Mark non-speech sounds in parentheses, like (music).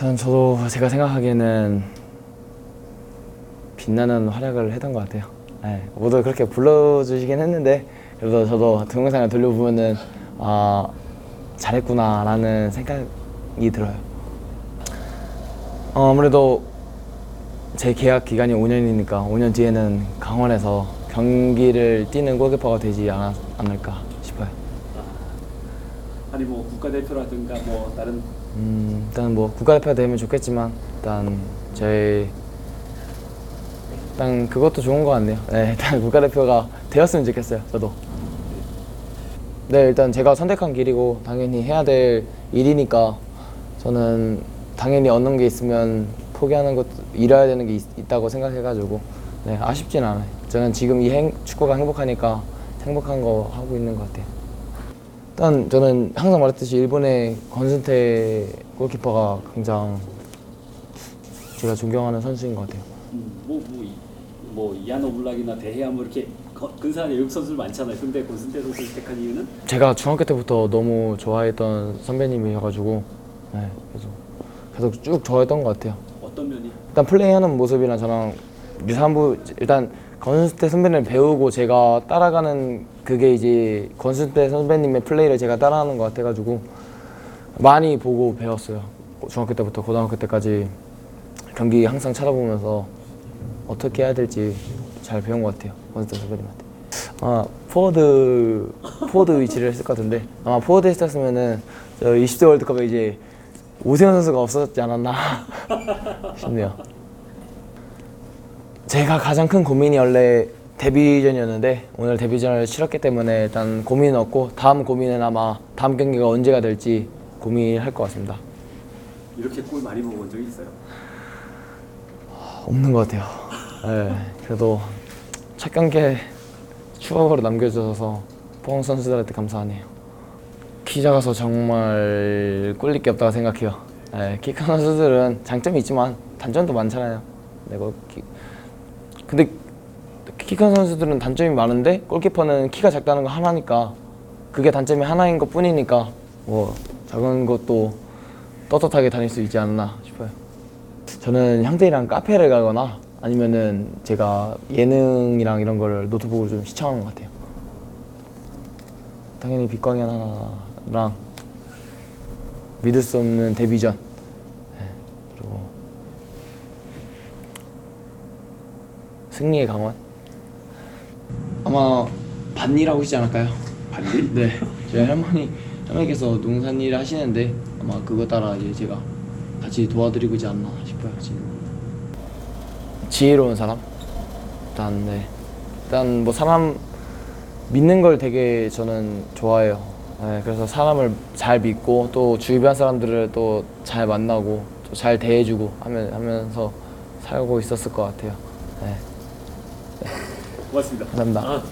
일단 저도 제가 생각하기에는 빛나는 활약을 했던 것 같아요. 네, 모두 그렇게 불러주시긴 했는데 그래도 저도 동영상을 돌려보면은 아 잘했구나라는 생각이 들어요. 어, 아무래도 제 계약 기간이 5년이니까 5년 뒤에는 강원에서 경기를 뛰는 골키퍼가 되지 않았, 않을까 싶어요. 아니 뭐 국가대표라든가 뭐 다른 음, 일단 뭐 국가대표가 되면 좋겠지만 일단 저희 일단 그것도 좋은 것 같네요. 네, 일단 (laughs) 국가대표가 되었으면 좋겠어요. 저도. 네, 일단 제가 선택한 길이고 당연히 해야 될 일이니까 저는 당연히 얻는 게 있으면 포기하는 것도 잃어야 되는 게 있, 다고 생각해가지고 네, 아쉽진 않아요. 저는 지금 이 행, 축구가 행복하니까 행복한 거 하고 있는 것 같아요. 일단 저는 항상 말했듯이 일본의 권순태 골키퍼가 굉장히 제가 존경하는 선수인 것 같아요. 뭐뭐 이하노 블락이나 대해야 뭐 이렇게 거- 근사한 외국 선수들 많잖아요. 근데 권순태 선수를 택한 이유는 제가 중학교 때부터 너무 좋아했던 선배님이셔가지고 네, 계속 계속 쭉 좋아했던 것 같아요. 어떤 면이 일단 플레이하는 모습이랑 저랑 유사한 부 일단 권순태 선배님을 배우고 제가 따라가는 그게 이제 권순태 선배님의 플레이를 제가 따라하는 것 같아가지고 많이 보고 배웠어요. 중학교 때부터 고등학교 때까지 경기 항상 찾아보면서 어떻게 해야 될지 잘 배운 것 같아요. 권순태 선배님한테. 아 포워드 포워드 위치를 했을 것 같은데 아마 포워드 했었으면은 저 20대 월드컵에 이제 오세훈 선수가 없었지 않았나 (laughs) 싶네요. 제가 가장 큰 고민이 원래 데뷔전이었는데 오늘 데뷔전을 치렀기 때문에 일단 고민은 없고 다음 고민은 아마 다음 경기가 언제가 될지 고민할 것 같습니다. 이렇게 골 많이 먹은 적이 있어요? 없는 것 같아요. 네, 그래도 첫 경기에 추억으로 남겨줘서 포항 선수들한테 감사하네요. 키 작아서 정말 꿀릴 게 없다고 생각해요. 네, 키큰 선수들은 장점이 있지만 단점도 많잖아요. 네, 그 키- 근데 키 큰 선수들은 단점이 많은데 골키퍼는 키가 작다는 거 하나니까 그게 단점이 하나인 것 뿐이니까 뭐 작은 것도 떳떳하게 다닐 수 있지 않나 싶어요. 저는 형들이랑 카페를 가거나 아니면은 제가 예능이랑 이런 거를 노트북으로 좀 시청하는 것 같아요. 당연히 빛광현 하나랑 믿을 수 없는 데뷔전 네, 그리고 승리의 강원 아마 반일하고 있지 않을까요? 반일? 네, 저희 할머니 할머니께서 농산일 하시는데 아마 그거 따라 이제 제가 같이 도와드리고 있지 않나 싶어요 지금. 지혜로운 사람? 일단 네, 일단 뭐 사람 믿는 걸 되게 저는 좋아해요. 네, 그래서 사람을 잘 믿고 또 주변 사람들을 또 잘 만나고 또 잘 대해주고 하면 하면서 살고 있었을 것 같아요. 네, 고맙습니다. 감사합니다. 아.